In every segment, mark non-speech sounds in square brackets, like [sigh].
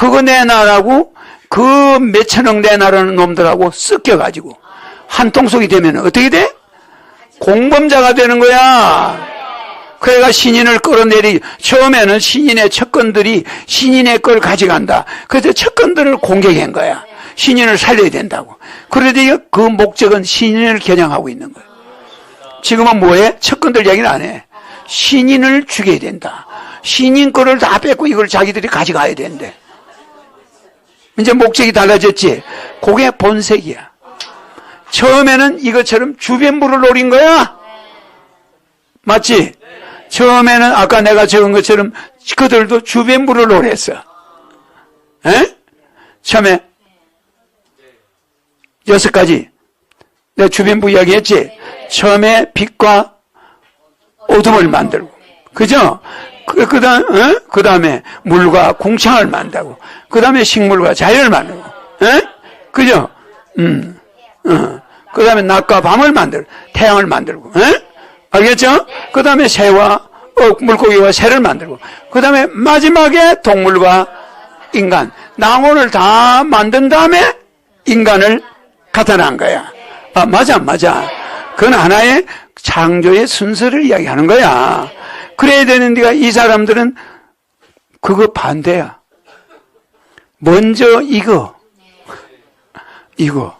그거 내놔라고 그 몇천억 내놔라는 놈들하고 섞여가지고 한 통속이 되면 어떻게 돼? 공범자가 되는 거야. 그래가 신인을 끌어내리, 처음에는 신인의 척건들이 신인의 걸 가져간다. 그래서 척건들을 공격한 거야. 신인을 살려야 된다고. 그러더니 그 목적은 신인을 겨냥하고 있는 거야. 지금은 뭐해? 척건들 얘기는 안 해. 신인을 죽여야 된다. 신인 거를 다 뺏고 이걸 자기들이 가져가야 된대. 이제 목적이 달라졌지? 그게 본색이야. 처음에는 이것처럼 주변부를 노린 거야. 맞지? 처음에는 아까 내가 적은 것처럼 그들도 주변부를 노렸어. 에? 처음에 여섯 가지. 내가 주변부 이야기 했지? 처음에 빛과 어둠을 만들고. 그죠? 그, 그 다음, 어? 그 다음에 물과 궁창을 만들고. 그 다음에 식물과 자연을 만들고. 에? 그죠? 음, 어. 그 다음에 낮과 밤을 만들고. 태양을 만들고. 에? 알겠죠? 그 다음에 새와, 어, 물고기와 새를 만들고. 그 다음에 마지막에 동물과 인간. 나무를 다 만든 다음에 인간을 갖다 난 거야. 아, 맞아, 맞아. 그건 하나의 창조의 순서를 이야기하는 거야. 그래야 되는데가 이 사람들은 그거 반대야. 먼저 이거, 이거.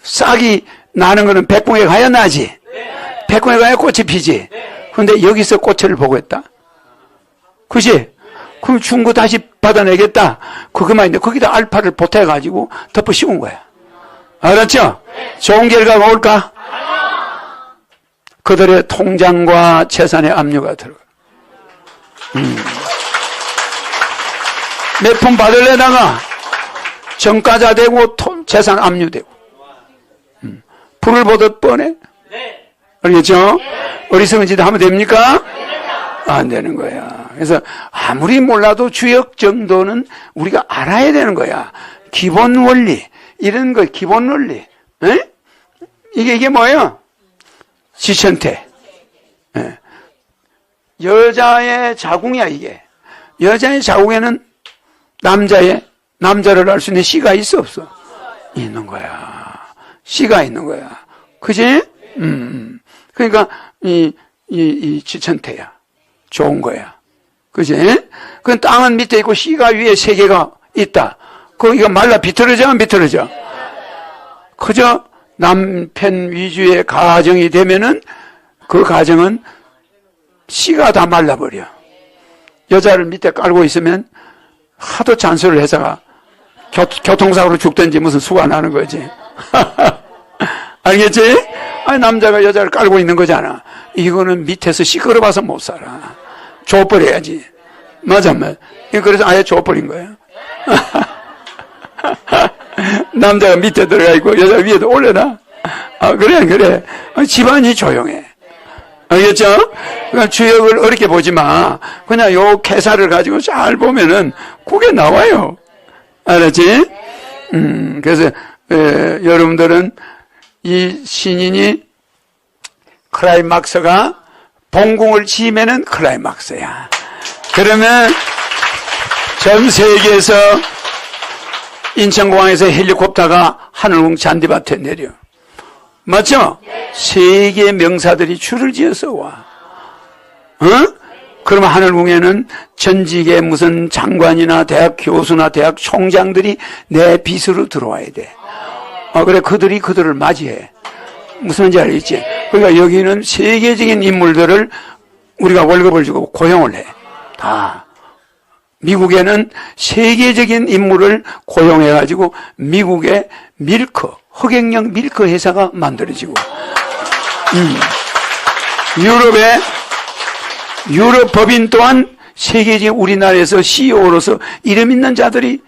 싹이 나는 거는 백봉에 가야 나지. 백봉에 가야 꽃이 피지. 근데 여기서 꽃을 보고 했다. 그지? 그럼 중고 다시 받아내겠다. 그것만 있는데 거기다 알파를 보태가지고 덮어 씌운 거야. 알았죠? 좋은 결과가 올까? 그들의 통장과 재산의 압류가 들어가. 음. 몇푼 받을래다가 정가자 되고 돈, 재산 압류되고. 음. 불을 보듯 뻔해. 알겠죠? 어리석은 짓 하면 됩니까? 안 되는 거야. 그래서 아무리 몰라도 주역 정도는 우리가 알아야 되는 거야. 기본 원리. 이런 거 기본 원리. 에? 이게 이게 뭐예요? 지천태. 예. 여자의 자궁이야 이게. 여자의 자궁에는 남자의 남자를 알 수 있는 씨가 있어 없어? 있는 거야. 씨가 있는 거야. 그지? 음, 음. 그러니까 이, 이, 이 지천태야. 좋은 거야. 그지? 그 땅은 밑에 있고 씨가 위에 세 개가 있다. 그 이거 말라 비틀어져 안 비틀어져? 그저 남편 위주의 가정이 되면은 그 가정은 씨가 다 말라버려. 여자를 밑에 깔고 있으면 하도 잔소리를 해서가 교, 교통사고로 죽든지 무슨 수가 나는 거지. [laughs] 알겠지? 아니, 남자가 여자를 깔고 있는 거잖아. 이거는 밑에서 시끄러워서 못 살아. 줘버려야지. 맞아, 맞아. 그래서 아예 줘버린 거예요. [laughs] 남자가 밑에 들어가 있고 여자 위에도 올려놔. 아, 그래, 그래. 아, 집안이 조용해. 알겠죠? 그러니까 주역을 어렵게 보지 마. 그냥 요 개사를 가지고 잘 보면은 그게 나와요. 알았지? 음, 그래서, 에, 여러분들은 이 신인이 클라이막스가 봉궁을 지면은 클라이막스야. 그러면 전 세계에서 인천공항에서 헬리콥터가 하늘궁 잔디밭에 내려. 맞죠? 세계 명사들이 줄을 지어서 와. 어? 그러면 하늘궁에는 전직의 무슨 장관이나 대학 교수나 대학 총장들이 내 빚으로 들어와야 돼. 아, 그래, 그들이 그들을 맞이해. 무슨 말인지 알겠지? 그러니까 여기는 세계적인 인물들을 우리가 월급을 주고 고용을 해. 다. 미국에는 세계적인 인물을 고용해가지고 미국의 밀크, 흑액령 밀크 회사가 만들어지고, 음. 유럽의 유럽 법인 또한 세계적인 우리나라에서 CEO로서 이름 있는 자들이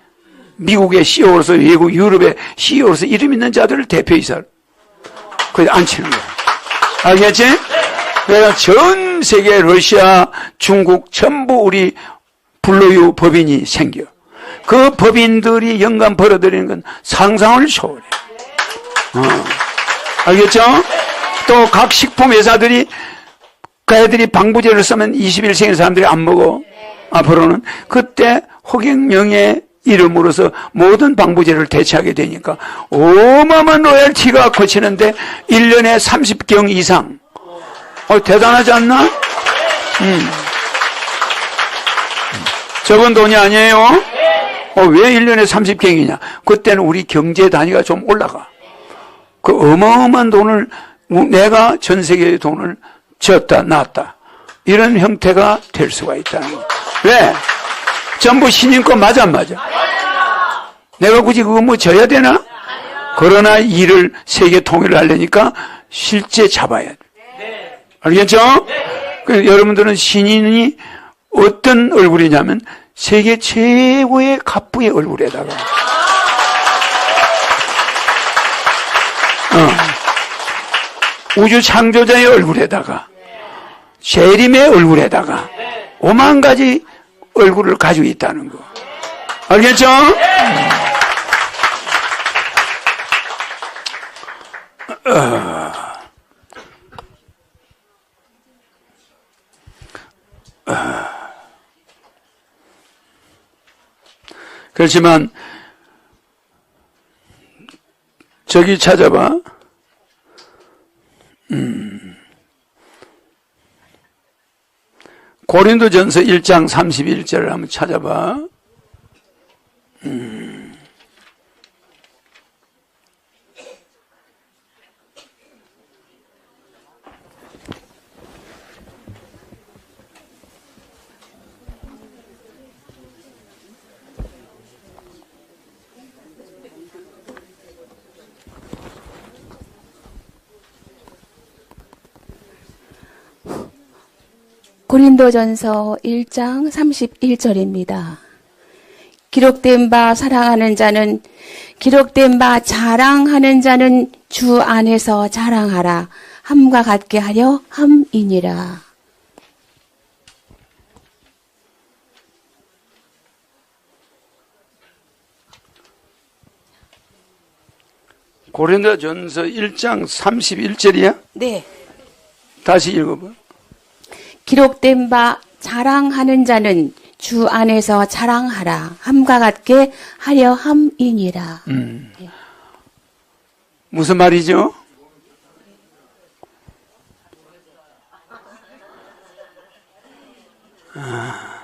미국의 CEO로서 외국 유럽의 CEO로서 이름 있는 자들을 대표이사를 거기 앉히는 거야. 알겠지? 그래서 전 세계 러시아, 중국 전부 우리 불로유 법인이 생겨. 그 법인들이 연간 벌어들이는 건 상상을 초월해. 어. 알겠죠? 또 각 식품 회사들이 그 애들이 방부제를 쓰면 21세기 사람들이 안 먹어. 앞으로는 그때 허경영의 이름으로서 모든 방부제를 대체하게 되니까 어마어마한 로열티가 거치는데 1년에 30경 이상. 어, 대단하지 않나? 음. 적은 돈이 아니에요? 어, 왜 1년에 30경이냐? 그때는 우리 경제 단위가 좀 올라가. 그 어마어마한 돈을 내가 전 세계의 돈을 졌다 놨다 이런 형태가 될 수가 있다는 거. 왜? 전부 신인 거 맞아 안 맞아? 내가 굳이 그거 뭐 져야 되나? 그러나 이를 세계 통일을 하려니까 실제 잡아야 돼. 알겠죠? 그 여러분들은 신인이 어떤 얼굴이냐면 세계 최고의 갑부의 얼굴에다가 어. 우주 창조자의 얼굴에다가 재림의 얼굴에다가 오만 가지 얼굴을 가지고 있다는 거. 알겠죠? 어. 어. 그렇지만 저기 찾아봐. 음. 고린도전서 1장 31절을 한번 찾아봐. 고린도전서 1장 31절입니다. 기록된 바 사랑하는 자는 기록된 바 자랑하는 자는 주 안에서 자랑하라 함과 같게 하려 함이니라. 고린도전서 1장 31절이야? 네. 다시 읽어봐. 기록된 바 자랑하는 자는 주 안에서 자랑하라 함과 같게 하려 함이니라. 음. 예. 무슨 말이죠? 아.